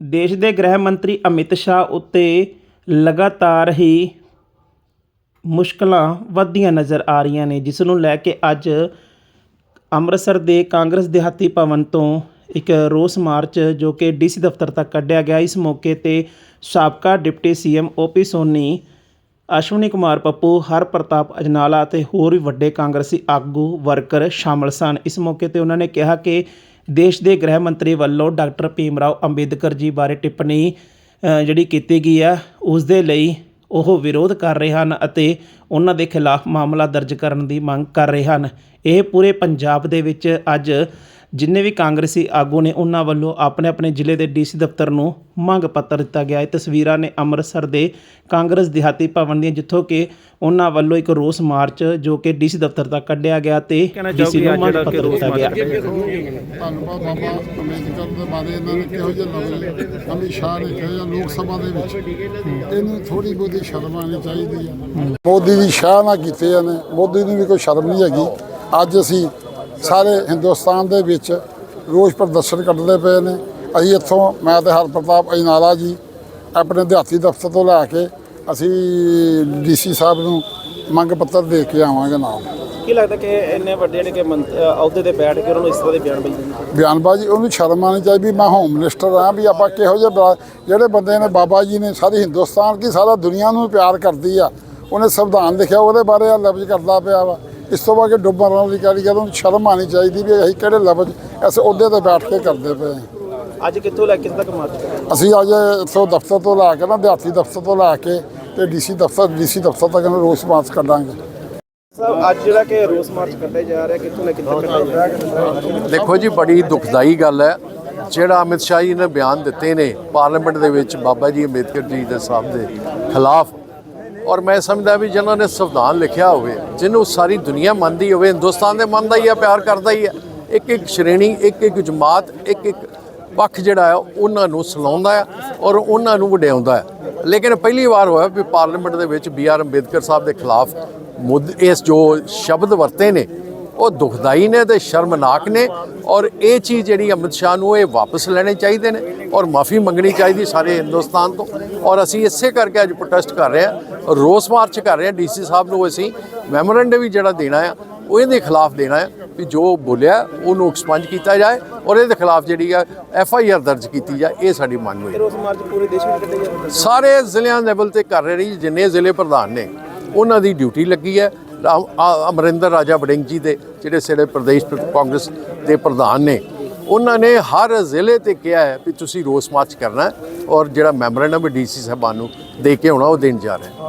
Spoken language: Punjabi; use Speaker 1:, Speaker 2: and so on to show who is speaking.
Speaker 1: ਦੇਸ਼ ਦੇ ਗ੍ਰਹਿ ਮੰਤਰੀ ਅਮਿਤ ਸ਼ਾਹ ਉੱਤੇ ਲਗਾਤਾਰ ਹੀ ਮੁਸ਼ਕਲਾਂ ਵੱਧਦੀਆਂ ਨਜ਼ਰ ਆ ਰਹੀਆਂ ਨੇ, ਜਿਸ ਨੂੰ ਲੈ ਕੇ ਅੱਜ ਅੰਮ੍ਰਿਤਸਰ ਦੇ ਕਾਂਗਰਸ ਦਿਹਾਤੀ ਭਵਨ ਤੋਂ ਇੱਕ ਰੋਸ ਮਾਰਚ ਜੋ ਕਿ ਡੀਸੀ ਦਫ਼ਤਰ ਤੱਕ ਕੱਢਿਆ ਗਿਆ। ਇਸ ਮੌਕੇ ਤੇ ਸਾਬਕਾ deputy CM OP Soni, Ashwani Kumar Pappu Har Partap Ajnala ਅਤੇ ਹੋਰ ਵੀ ਵੱਡੇ ਕਾਂਗਰਸੀ ਆਗੂ ਵਰਕਰ ਸ਼ਾਮਲ ਸਨ। ਇਸ ਮੌਕੇ ਤੇ ਉਹਨਾਂ ਨੇ ਕਿਹਾ ਕਿ ਦੇਸ਼ ਦੇ ਗ੍ਰਹਿ ਮੰਤਰੀ ਵੱਲੋਂ ਡਾਕਟਰ ਭੀਮ ਰਾਓ ਅੰਬੇਦਕਰ ਜੀ ਬਾਰੇ ਟਿੱਪਣੀ ਜਿਹੜੀ ਕੀਤੀ ਗਈ ਹੈ ਉਸ ਦੇ ਲਈ ਉਹ ਵਿਰੋਧ ਕਰ ਰਹੇ ਹਨ ਅਤੇ ਉਹਨਾਂ ਦੇ ਖਿਲਾਫ ਮਾਮਲਾ ਦਰਜ ਕਰਨ ਦੀ ਮੰਗ ਕਰ ਰਹੇ ਹਨ। ਇਹ ਪੂਰੇ ਪੰਜਾਬ ਦੇ ਵਿੱਚ ਅੱਜ ਜਿੰਨੇ ਵੀ ਕਾਂਗਰਸੀ ਆਗੂ ਨੇ ਉਹਨਾਂ ਵੱਲੋਂ ਆਪਣੇ ਆਪਣੇ ਜ਼ਿਲ੍ਹੇ ਦੇ ਡੀਸੀ ਦਫ਼ਤਰ ਨੂੰ ਮੰਗ ਪੱਤਰ ਦਿੱਤਾ ਗਿਆ। ਇਹ ਤਸਵੀਰਾਂ ਨੇ ਅੰਮ੍ਰਿਤਸਰ ਦੇ ਕਾਂਗਰਸ ਦਿਹਾਤੀ ਭਵਨ ਦੀਆਂ ਜਿੱਥੋਂ ਕਿ ਉਹਨਾਂ ਵੱਲੋਂ ਇੱਕ ਰੋਸ ਮਾਰਚ ਜੋ ਕਿ ਡੀਸੀ ਦਫ਼ਤਰ ਤੱਕ ਕੱਢਿਆ ਗਿਆ ਤੇ ਡੀਸੀ ਨੂੰ ਮੰਗ ਪੱਤਰ ਦਿੱਤਾ ਗਿਆ।
Speaker 2: ਧੰਨਵਾਦ ਬਾਬਾ ਅੰਬੇਦਕਰ ਦੇ ਬਾਰੇ ਇਹਨਾਂ ਨੇ ਕਿਹੋ ਜਿਹੇ ਲਫ਼ਜ਼ ਅਮਿਤ ਸ਼ਾਹ ਨੇ ਕਿਹਾ ਲੋਕ ਸਭਾ ਦੇ ਵਿੱਚ ਇਹਨੂੰ ਥੋੜੀ ਬਹੁਤੀ ਸ਼ਰਮ ਆਣੀ ਚਾਹੀਦੀ ਹੈ। ਮੋਦੀ ਦੀ ਸ਼ਾਹ ਨਾ ਕੀਤੇ ਨੇ ਮੋਦੀ ਨੂੰ ਵੀ ਕੋਈ ਸ਼ਰਮ ਨਹੀਂ ਹੈਗੀ। ਅੱਜ ਅਸੀਂ ਸਾਰੇ ਹਿੰਦੁਸਤਾਨ ਦੇ ਵਿੱਚ ਰੋਸ ਪ੍ਰਦਰਸ਼ਨ ਕਰਦੇ ਪਏ ਨੇ। ਅਸੀਂ ਇੱਥੋਂ ਮੈਂ ਤੇ ਹਰਪ੍ਰਤਾਪ ਅਜਨਾਲਾ ਜੀ ਆਪਣੇ ਦਿਹਾਤੀ ਦਫ਼ਤਰ ਤੋਂ ਲੈ ਕੇ ਅਸੀਂ ਡੀਸੀ ਸਾਹਿਬ ਨੂੰ ਮੰਗ ਪੱਤਰ ਦੇ ਕੇ ਆਵਾਂਗੇ ਨਾਲ।
Speaker 1: ਕੀ ਲੱਗਦਾ ਕਿ ਇੰਨੇ ਵੱਡੇ ਜਿਹੜੇ ਕਿ ਅਹੁਦੇ ਤੇ ਬੈਠ ਕੇ ਉਹਨਾਂ ਨੂੰ ਇਸ ਤਰ੍ਹਾਂ ਦੇ ਬਿਆਨ ਬਈ
Speaker 2: ਬਿਆਨਬਾਜ਼ੀ ਉਹਨੂੰ ਸ਼ਰਮ ਆਣੀ ਚਾਹੀਦੀ ਮੈਂ ਹੋਮ ਮਿਨਿਸਟਰ ਆ ਵੀ ਆਪਾਂ ਕਿਹੋ ਜਿਹੇ ਜਿਹੜੇ ਬੰਦੇ ਨੇ ਬਾਬਾ ਜੀ ਨੇ ਸਾਰੀ ਹਿੰਦੁਸਤਾਨ ਕੀ ਸਾਰਾ ਦੁਨੀਆ ਨੂੰ ਪਿਆਰ ਕਰਦੀ ਆ ਉਹਨੇ ਸੰਵਿਧਾਨ ਲਿਖਿਆ ਉਹਦੇ ਬਾਰੇ ਆ ਲਫ਼ਜ਼ ਕਰਦਾ ਪਿਆ ਵਾ। ਇਸ ਤੋਂ ਬਾਅਦ ਕਿ ਡੁੱਬਣ ਵਾਲੀ ਦੀ ਕਾਰੀ ਉਹਨੂੰ ਸ਼ਰਮ ਆਣੀ ਚਾਹੀਦੀ ਵੀ ਅਸੀਂ ਕਿਹੜੇ ਲਫ਼ਜ਼ ਐਸੇ ਅਹੁਦੇ ਤੇ ਬੈਠ ਕੇ ਕਰਦੇ ਪਏ ਹਾਂ।
Speaker 1: ਅੱਜ ਕਿੱਥੋਂ ਲੈ ਕੇ ਕਿੱਥੇ ਤੱਕ ਮਾਰਚ
Speaker 2: ਅਸੀਂ ਅੱਜ ਇੱਥੋਂ ਦਫ਼ਤਰ ਤੋਂ ਲਾ ਕੇ ਨਾ ਦਿਹਾਤੀ ਦਫ਼ਤਰ ਤੋਂ ਲਾ ਕੇ ਤੇ ਡੀਸੀ ਦਫ਼ਤਰ ਡੀਸੀ ਦਫ਼ਤਰ ਤੱਕ ਨੂੰ ਰੋਸ ਮਾਰਚ ਕੱਢਾਂਗੇ।
Speaker 1: ਸਰ ਅੱਜ ਜਿਹੜਾ ਕਿ ਰੋਸ ਮਾਰਚ ਕੱਢਿਆ ਜਾ ਰਿਹਾ ਕਿੱਥੋਂ ਲੈ ਕੇ ਕਿੱਥੇ ਕੱਢਿਆ ਜਾ ਰਿਹਾ?
Speaker 3: ਦੇਖੋ ਜੀ ਬੜੀ ਦੁਖਦਾਈ ਗੱਲ ਹੈ। ਜਿਹੜਾ ਅਮਿਤ ਸ਼ਾਹ ਜੀ ਨੇ ਬਿਆਨ ਦਿੱਤੇ ਨੇ ਪਾਰਲੀਮੈਂਟ ਦੇ ਵਿੱਚ ਬਾਬਾ ਜੀ ਅੰਬੇਦਕਰ ਜੀ ਦੇ ਸਾਹਿਬ ਦੇ ਖਿਲਾਫ ਔਰ ਮੈਂ ਸਮਝਦਾ ਵੀ ਜਿਨ੍ਹਾਂ ਨੇ ਸੰਵਿਧਾਨ ਲਿਖਿਆ ਹੋਵੇ, ਜਿਹਨੂੰ ਸਾਰੀ ਦੁਨੀਆ ਮੰਨਦੀ ਹੋਵੇ, ਹਿੰਦੁਸਤਾਨ ਦੇ ਮੰਨਦਾ ਹੀ ਆ, ਪਿਆਰ ਕਰਦਾ ਹੀ ਹੈ ਇੱਕ ਇੱਕ ਸ਼੍ਰੇਣੀ ਇੱਕ ਇੱਕ ਜਮਾਤ ਇੱਕ ਇੱਕ ਪੱਖ ਜਿਹੜਾ ਹੈ ਉਹਨਾਂ ਨੂੰ ਸਲਾਉਂਦਾ ਹੈ ਔਰ ਉਹਨਾਂ ਨੂੰ ਵਡਿਆਉਂਦਾ ਹੈ ਲੇਕਿਨ ਪਹਿਲੀ ਵਾਰ ਹੋਇਆ ਵੀ ਪਾਰਲੀਮੈਂਟ ਦੇ ਵਿੱਚ ਬੀ ਆਰ ਅੰਬੇਦਕਰ ਸਾਹਿਬ ਦੇ ਖਿਲਾਫ ਮੁੱਦ, ਇਸ ਜੋ ਸ਼ਬਦ ਵਰਤੇ ਨੇ, ਉਹ ਦੁਖਦਾਈ ਨੇ ਤੇ ਸ਼ਰਮਨਾਕ ਨੇ ਔਰ ਇਹ ਚੀਜ਼ ਜਿਹੜੀ ਅਮਿਤ ਸ਼ਾਹ ਨੂੰ ਇਹ ਵਾਪਸ ਲੈਣੇ ਚਾਹੀਦੇ ਨੇ ਔਰ ਮਾਫੀ ਮੰਗਣੀ ਚਾਹੀਦੀ ਸਾਰੇ ਹਿੰਦੁਸਤਾਨ ਤੋਂ ਔਰ ਅਸੀਂ ਇਸੇ ਕਰਕੇ ਅੱਜ ਪ੍ਰੋਟੈਸਟ ਕਰ ਰਹੇ ਹਾਂ ਰੋਸ ਮਾਰਚ ਕਰ ਰਹੇ ਹਾਂ ਡੀਸੀ ਸਾਹਿਬ ਨੂੰ ਅਸੀਂ ਮੈਮੋਰੈਂਡਮ ਵੀ ਜਿਹੜਾ ਦੇਣਾ ਆ ਉਹ ਇਹਦੇ ਖਿਲਾਫ ਦੇਣਾ ਹੈ ਵੀ ਜੋ ਬੋਲਿਆ ਉਹਨੂੰ ਐਕਸਪੰਜ ਕੀਤਾ ਜਾਏ ਔਰ ਇਹਦੇ ਖਿਲਾਫ ਜਿਹੜੀ ਆ ਐਫ ਆਈ ਆਰ ਦਰਜ ਕੀਤੀ ਜਾਏ ਇਹ ਸਾਡੀ ਮੰਗ ਹੋਈ।
Speaker 1: ਰੋਸ ਮਾਰਚ ਪੂਰੇ ਦੇਸ਼ ਵਿੱਚ ਕੱਢਿਆ ਜਾ ਰਿਹਾ
Speaker 3: ਸਾਰੇ ਜ਼ਿਲ੍ਹਿਆਂ ਲੈਵਲ ਤੇ ਕਰ ਰਹੇ ਜਿੰਨੇ ਜ਼ਿਲ੍ਹੇ ਪ੍ਰਧਾਨ ਨੇ ਉਹਨਾਂ ਦੀ ਡਿਊਟੀ ਲੱਗੀ ਹੈ। ਆ- ਅਮਰਿੰਦਰ ਰਾਜਾ ਵੜਿੰਗ ਜੀ ਦੇ ਜਿਹੜੇ ਸਾਡੇ ਪ੍ਰਦੇਸ਼ ਪ੍ਰ- ਕਾਂਗਰਸ ਦੇ ਪ੍ਰਧਾਨ ਨੇ ਉਹਨਾਂ ਨੇ ਹਰ ਜ਼ਿਲ੍ਹੇ ਤੇ ਕਿਹਾ ਹੈ ਵੀ ਤੁਸੀਂ ਰੋਸ ਮਾਰਚ ਕਰਨਾ ਔਰ ਜਿਹੜਾ ਮੈਮੋਰੈਂਡਮ ਡੀਸੀ ਸਾਹਿਬਾਨ ਨੂੰ ਦੇ ਕੇ ਆਉਣਾ ਉਹ ਦੇਣ ਜਾ ਰਹੇ